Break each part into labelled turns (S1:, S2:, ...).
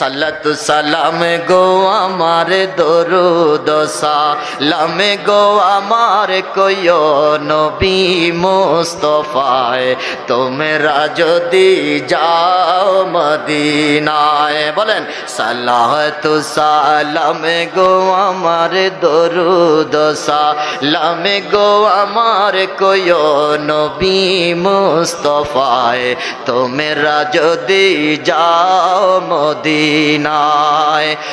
S1: সাল্লাতু সালাম গো আমার দরুদ সালাম গো আমার কয়ো নবী মুস্তফায়, তোমরা যদি যাও মদিনায়। বলেন সাল্লাতু সালাম গো আমার দরুদ সালাম গো আমার কয়ো নবী মুস্তফায়, তোমরা যদি যাও মদিনায়।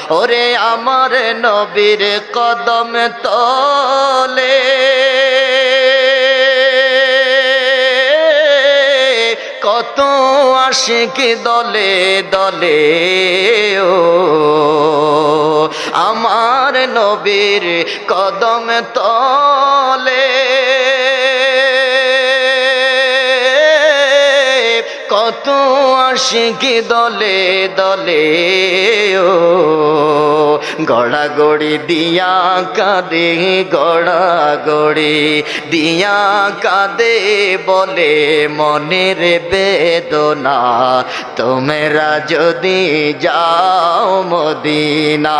S1: ওরে আমার নবীর কদম তলে। কত আশিক দলে দলে ও আমার নবীর কদম তলে। আশিকি দলে দলে, ও, গড়াগড়ি দিয়া কাঁদে, গড়াগড়ি দিয়া কাঁদে বলে মনের বেদনা। তোমরা যদি যাও মদিনা,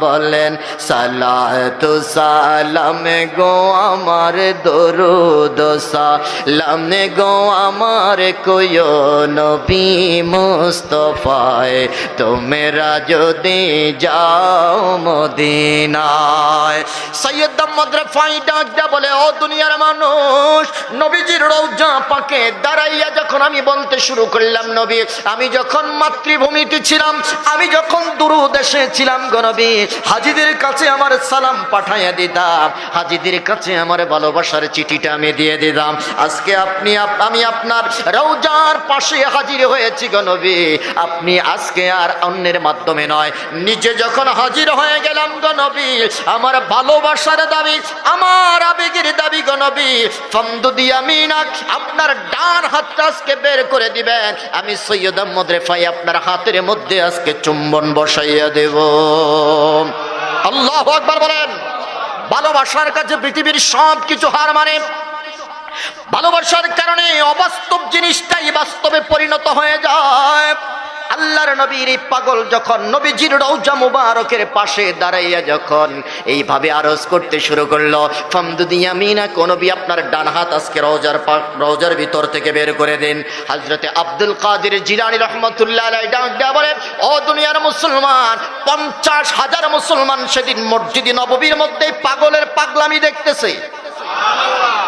S1: বলেন সালাতু সালাম গো আমার দরুদ সালাম গো আমার কয়ো নবী মুস্তফায়, তোমরা যদি যাও মদিনায়। সৈয়দ আহমদ রফাই ডাক দেয়া বলে, ও দুনিয়ার মানুষ, নবীজির রৌজা পাকে দাঁড়াইয়া যখন আমি বলতে শুরু করলাম নবী, আমি যখন মাতৃভূমিতে ছিলাম, আমি যখন দূর দেশে ছিলাম গো নবী, হাজিদের কাছে আমার সালাম পাঠাইয়া দিতাম, হাজিদের কাছে আমার ভালোবাসার চিঠিটা আমি দিয়ে দিতাম। আজকে আপনি, আমি আপনার রৌজার পাশে হাজির হয়েছি গো আপনি আজকে আর অন্যের মাধ্যমে নয়। নিজে যখন হাজির হয়ে গেলাম গো আমার ভালোবাসার দাবি, আমার আবেগের দাবি গো নবী ফন্দু দিয়া মিনাক আপনার ডান হাতটা আজকে বের করে দিবেন। আমি সৈয়দ আহমদ রেফাই আপনার হাতের মধ্যে আজকে চুম্বন বসাইয়া দেব। আল্লাহ আকবার বলেন, ভালোবাসার কাছে পৃথিবীর সব কিছু হার মানে ভালোবাসার কারণে অবাস্তব জিনিসটাই বাস্তবে পরিণত হয়ে যায়। আল্লাহর নবীর এই পাগল যখন নবীজির রৌজা মুবারকের পাশে দাঁড়াইয়া যখন এইভাবে আরজ করতে শুরু করল ফামদুদিয়া মিনা নবী আপনার ডান হাত আজকে রওজার পা- রওজার ভিতর থেকে বের করে দিন। হজরতে আব্দুল কাদের জিলানি রহমতুল্লাহ বলে, ও দুনিয়ার মুসলমান, পঞ্চাশ হাজার মুসলমান সেদিন মসজিদি নববীর মধ্যে পাগলের পাগলামি দেখতেছে।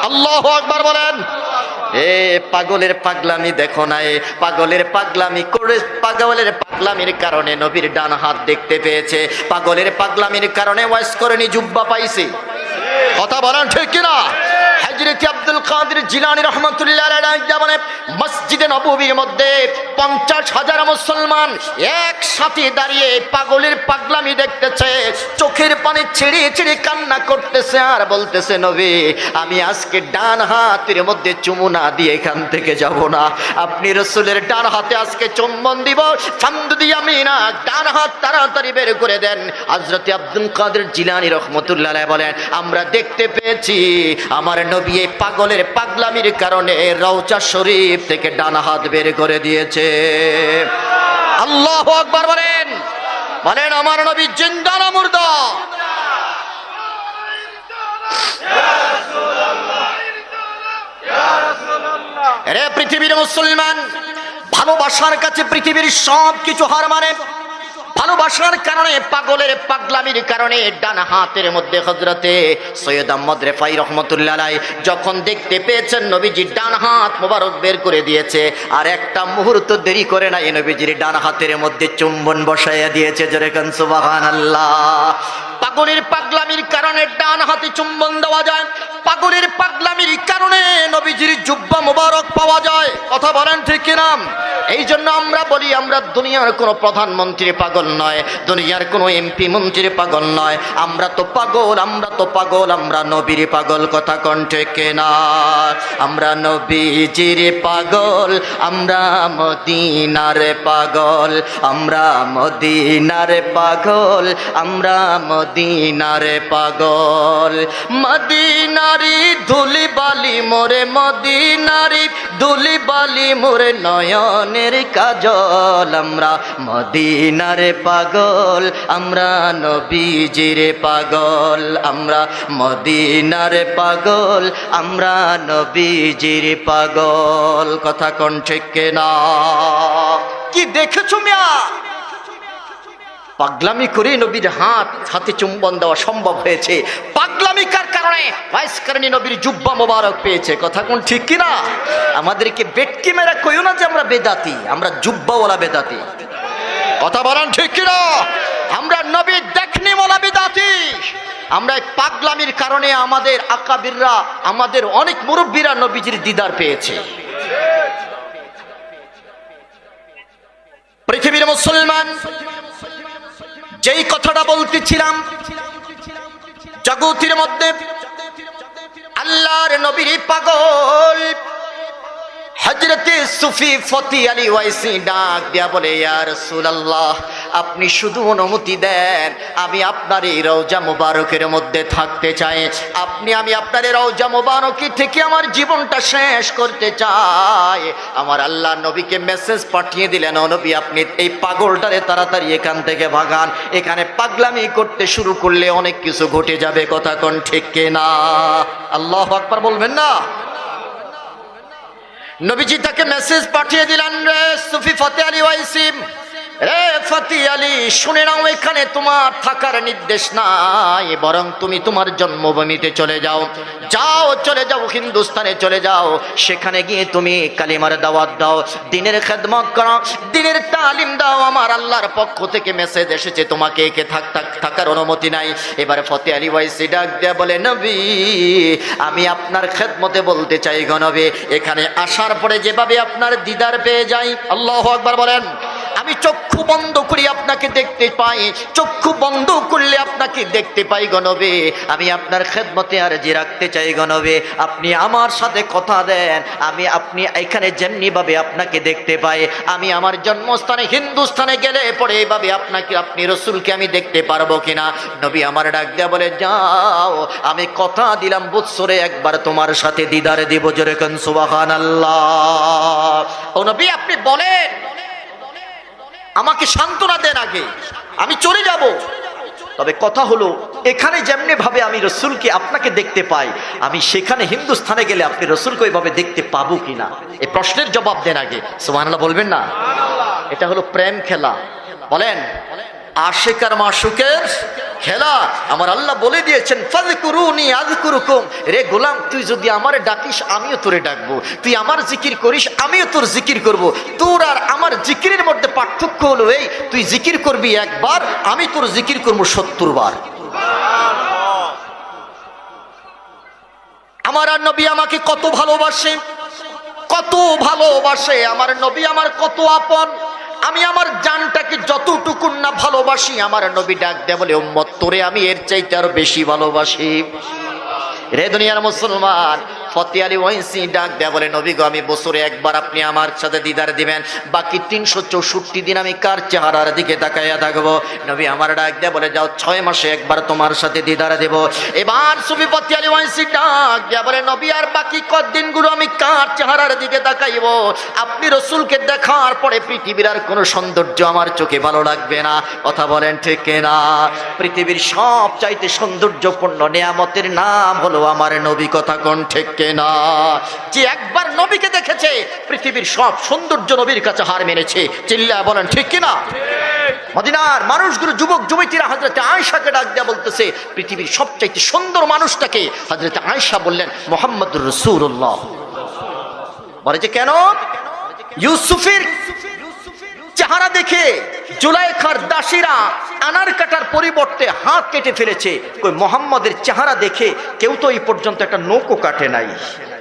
S1: আল্লাহ আকবার বলেন। এ পাগলের পাগলামি দেখো না, এ পাগলের পাগলামি করে, পাগলের পাগলামির কারণে নবীর ডান হাত দেখতে পেয়েছে। পাগলের পাগলামির কারণে ওয়াইস করেনি জুব্বা পাইছে। কথা বলেন ঠিক কিনা? হজরত আব্দুল কাদের জিলানি রহমতুল্লাহ মসজিদে নববীর মধ্যে পঞ্চাশ হাজার মুসলমান একসাথে দাঁড়িয়ে পাগলের পাগলামি দেখতেছে, চোখের পানি ছিঁড়ে ছিঁড়ে কান্না করতেছে আর বলতেছে, নবী, আমি আজকে ডান হাতের মধ্যে চুমু না দিয়ে এখান থেকে যাব না। আপনি রসুলের ডান হাতে আজকে চুম্বন দিব ফান্দু দিয়ে আমি না, ডান হাত তাড়াতাড়ি বের করে দেন। হজরত আব্দুল কাদের জিলানি রহমতুল্লাহ বলেন, আমরা দেখতে পেয়েছি, আমার নবী এই পাগলের পাগলামির কারণে রওচা শরীফ থেকে ডান হাত বের করে দিয়েছে। আল্লাহ আকবার বলেন। বলেন, আমার নবী জিন্দানা মুর্দা। রে পৃথিবীর মুসলমান, ভালোবাসার কাছে পৃথিবীর সব কিছু হার মানে ভালোবাসার কারণে, পাগলের পাগলামির কারণে ডান হাতের মধ্যে হজরতে সৈয়দ আহমদ রেফাই রহমতুল্লাহ যখন দেখতে পেয়েছেন নবীজির ডান হাত মোবারক বের করে দিয়েছে, আর একটা মুহূর্ত দেরি করে নাই নবীজির ডান হাতের মধ্যে চুম্বন বসাইয়া দিয়েছে, জোরে কান সুবাহান আল্লাহ পাগলের পাগলামির কারণে ডান হাতে চুম্বন দেওয়া যায়। পাগলের পাগলামির কারণে নবীজির জুব্বা মোবারক পাওয়া যায়। কথা বলেন ঠিক কিনা? এই জন্য আমরা বলি, আমরা দুনিয়ার কোনো প্রধানমন্ত্রী পাগল নয়, দুনিয়ার কোনো এমপি মন্ত্রী পাগল নয়। আমরা তো পাগল, আমরা তো পাগল, আমরা নবীর পাগল, কথা কণ্ঠে কেনা? আমরা নবীজির পাগল, আমরা মদিনার পাগল, আমরা মদিনার পাগল, আমরা মদিনার পাগল। মদিনারি ধুলি বালি মোরে মদিনারি ধুলি বালি মোরে নয়নের কাজল। আমরা মদিনার পাগল, আমরা নবীজির পাগল। আমরা মদিনার পাগল, আমরা নবীজির পাগল। কথা কোন ঠিক না কি দেখেছ মিয়া? পাগলামি করে নবীর হাত, হাতে চুম্বন দেওয়া সম্ভব হয়েছে। পাগলামিকার কারণে ভাইসকারণী নবীর জুব্বা মোবারক পেয়েছে। কথা কোন ঠিক কিনা? আমাদেরকে বেটকি মেরা কইও না যে আমরা বেদাতি, আমরা জুব্বাওয়ালা বেদাতি। কথা বলেন ঠিক কিনা? আমরা নবীর দেখনি মোলা বেদাতি। আমরা পাগলামির কারণে আমাদের আকাবিররা, আমাদের অনেক মুরব্বীরা নবীজির দিদার পেয়েছে। পৃথিবীর মুসলমান যেই কথাটা বলতেছিলাম, জগতির মধ্যে আল্লাহর নবীর পাগল। হজরতে সুফি ফতি আলী ওয়াইসি ডাক দিয়া বলে, ইয়া রাসূলুল্লাহ আপনি শুধু অনুমতি দেন, আমি আপনার এই রওজা মুবারকের মধ্যে থাকতে চাই। আপনি, আমি আপনার এই রওজা মুবারকি থেকে আমার জীবনটা শেষ করতে চাই। আমার আল্লাহ নবীকে মেসেজ পাঠিয়ে দিলেন নবী, আপনি এই পাগলটারে তাড়াতাড়ি এখান থেকে ভাগান। এখানে পাগলামি করতে শুরু করলে অনেক কিছু ঘটে যাবে। কথা কোন ঠিক না আল্লাহ আকবার বলবেন না? নবীজি তাকে মেসেজ পাঠিয়ে দিলেন, রে সুফি ফতে আলী ওয়াইসিম ফতি আলী, শুনে নাও, এখানে তোমার থাকার নির্দেশ নাই, বরং তুমি তোমার জন্মভূমিতে চলে যাও। যাও, চলে যাও, হিন্দুস্তানে চলে যাও। সেখানে গিয়ে তুমি কালিমার দাওয়াত দাও, দিনের খেদমত করো, দিনের তালিম দাও। আমার আল্লাহর পক্ষ থেকে মেসেজ এসেছে, তোমাকে একে থাক থাক, থাকার অনুমতি নাই। এবারে ফতে আলী ওয়াইসি ডাক দেয়া বলে, নবী, আমি আপনার খেদমতে বলতে চাই গণবে এখানে আসার পরে যেভাবে আপনার দিদার পেয়ে যাই, আল্লাহ আকবার বলেন। আমি চক্ষু বন্ধ করি আপনাকে দেখতে পাই। চক্ষু বন্ধ করলে আপনাকে দেখতে পাই গণবে আমি আপনার খেদমতে আর যে রাখতে চাই গণবে আপনি আমার সাথে কথা দেন। আমি আপনি এখানে যেমনি ভাবে আপনাকে দেখতে পাই। আমি আমার জন্মস্থানে হিন্দুস্থানে গেলে পরে এইভাবে আপনাকে, আপনি রসুলকে আমি দেখতে পারব কিনা? নবী আমার ডাক দেয়া বলে, যাও, আমি কথা দিলাম বৎসরে একবার তোমার সাথে দিদারে দিব যেরকম সুবাহান আল্লাহ ও নবী, আপনি বলেন আমাকে সান্ত্বনা দেন আগে। আমি চলে যাব। তবে কথা হলো, এখানে যেমনি ভাবে আমি রসুলকে আপনাকে দেখতে পাই, আমি সেখানে হিন্দুস্থানে গেলে আপনি রসুলকে ওইভাবে দেখতে পাবো কিনা? এই প্রশ্নের জবাব দেন আগে। সোমানাল্লাহ বলবেন না? এটা হলো প্রেম খেলা। বলেন আশেকার মাসুকের খেলা। আমার আল্লাহ বলে দিয়েছেন, ফাযকুরুনি আযকুরুকুম। রে গোলাম, তুই যদি আমারে ডাকিস, আমিও তোরে ডাকবো। তুই আমার জিকির করিস, আমিও তোর জিকির করব। তোর আর আমার জিকিরের মধ্যে পার্থক্য হলো এই, তুই জিকির করবি একবার, আমি তোর জিকির করব সত্তর বার আমার আর নবী আমাকে কত ভালোবাসে কত ভালোবাসে। আমার নবী আমার কত আপন। আমি আমার জানটাকে যতটুকুন না ভালোবাসি, আমার নবী ডাক দেয় বলে, উম্মত, তোরে আমি এর চাইতে আরও বেশি ভালোবাসি। রে দুনিয়ার মুসলমান ফতে আলী ওয়াইসি ডাক দেয়া বলে, নবী গো, আমি বছরে একবার আপনি আমার সাথে দিদার দিবেন। বাকি তিনশো চৌষট্টি দিন আমি কার চেহারার দিকে তাকাইয়া থাকব? নবী আমার ডাক দেয়া বলে, যাও ছয় মাসে একবার তোমার সাথে দিদার দেব। এবার সুবি ফতে আলী ওয়াইসি ডাক দেয়া বলে, নবী, আর বাকি কদিনগুলো আমি কার চেহারার দিকে তাকাইব? আপনি রসুলকে দেখার পরে পৃথিবীর আর কোনো সৌন্দর্য আমার চোখে ভালো লাগবে না। কথা বলেন ঠিক না পৃথিবীর সব চাইতে সৌন্দর্যপূর্ণ নেয়ামতের নাম হলো আমার নবী। কথা কোন ঠিক না? যে একবার নবীকে দেখেছে, পৃথিবীর সব সৌন্দর্য নবীর কাছে হার মেনেছে। চিল্লা বলেন, ঠিক কিনা মদিনার মানুষগুলো, যুবক, যুবতীরা হাজরতে আয়সাকে ডাক দেয়া বলতেছে, পৃথিবীর সবচাইতে সুন্দর মানুষটাকে হাজরতে আয়সা বললেন মোহাম্মদ রসুল্লাহ বলে যে কেন? ইউসুফের চেহারা দেখে জুলাইখার দাসীরা আনার কাটার পরিবর্তে হাত কেটে ফেলেছে। কই মোহাম্মদের চেহারা দেখে কেউ তো এই পর্যন্ত একটা নৌকো কাটে নাই।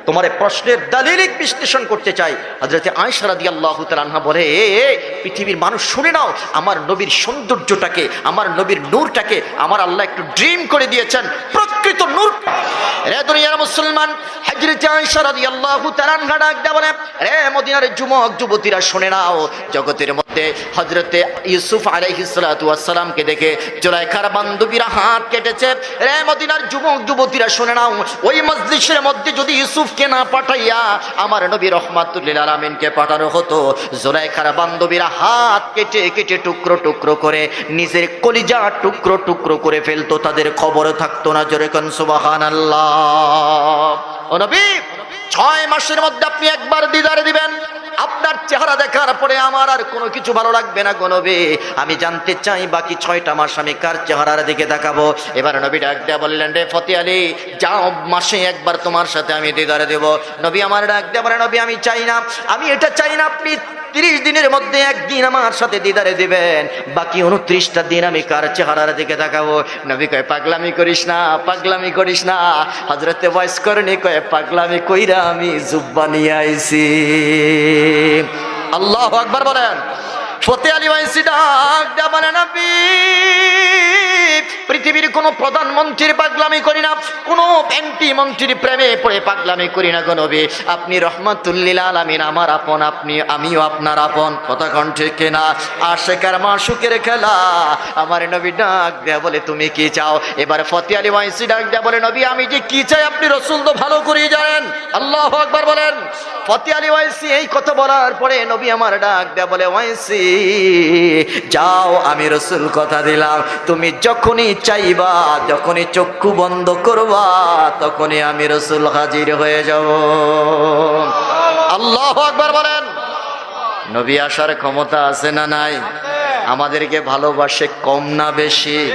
S1: তোমার প্রশ্নের দালিলিক বিশ্লেষণ করতে চাই। হজরতে আয়সা রাদি আল্লাহ তালাহা বলে এ, পৃথিবীর মানুষ শুনে নাও আমার নবীর সৌন্দর্যটাকে আমার নবীর নূরটাকে আমার আল্লাহ একটু ড্রিম করে দিয়েছেন। প্রকৃত নূর। রে দুনিয়ার মুসলমান হজরতে আয়সা রাদি আল্লাহ তালাহা ডাক বলে, রে মদিনার যুবক, যুবতীরা শুনে নাও, জগতের মধ্যে হজরতে ইউসুফ আলাইহিসালামকে দেখে জোলাইখার হাত কেটেছে। রে মদিনার যুবক, যুবতীরা শুনে নাও, ওই মজলিসের মধ্যে যদি না পাঠাইয়া আমার নবী রহমাতুল্লিল আলমিনকে পাঠানো হতো, জোলাইখার বান্ধবীরা হাত কেটে কেটে টুকরো টুকরো করে নিজের কলিজা টুকরো টুকরো করে ফেলতো, তাদের খবর থাকতো না জোরে কন সুবাহান নবী, ছয় মাসের মধ্যে আপনি একবার দিদার দিবেন। আপনার চেহারা দেখার পরে আমার আর কোনো কিছু ভালো লাগবে না গনবে আমি জানতে চাই বাকি ছয়টা মাস আমি কার চেহারার দিকে দেখাবো। এবার নবী ডাক দেয়া বললেন, রে ফতে আলী, যাও মাসে একবার তোমার সাথে আমি দিদারে দেব। নবী আমার ডাক দেয়া বলে, নবী, আমি চাই না। আমি এটা চাই না, আপনি তিরিশ দিনের মধ্যে একদিন আমার সাথে দিদারে দিবেন। বাকি উনত্রিশটা দিন আমি কার চেহারার দিকে দেখাবো নবী কয়, পাগলামি করিস না, পাগলামি করিস না। হজরতে বয়স করেনি, কয়, পাগলামি কইরা আমি জুব্বা নিয়ে আল্লাহ আকবার বলেন। ফতে আলী ওয়াইসি ডাক বলে নবী পৃথিবীর কোনো প্রধানমন্ত্রীর পাগলামি করি না, কোনো এমপি মন্ত্রীর প্রেমে পড়ে পাগলামি করি না গনবী আপনি রহমাতুল্লিল আলামিন, আমার আপন, আপনি, আমিও আপনার আপন। কথা কণ্ঠে কেনা? আশেকার মাসুকের খেলা, আমার নবী ডাক দেয়া বলে তুমি কি চাও? এবার ফতে আলী ওয়াইসি ডাক দেয়া বলে, নবী, আমি যে কি চাই আপনি রসুল তো ভালো করেই জানেন। আল্লাহ আকবার বলেন। ফতে আলী ওয়াইসি এই কথা বলার পরে নবী আমার ডাক দেয়া বলে ওয়াইসি যাও, আমি রসুল কথা দিলাম। তুমি যখনই চাইবা, যখনই চক্ষু বন্ধ করবা, তখনই আমি রসুল হাজির হয়ে যাব। আল্লাহ একবার বলেন। নবী আসার ক্ষমতা আছে না নাই? আমাদেরকে ভালোবাসে কম না বেশি?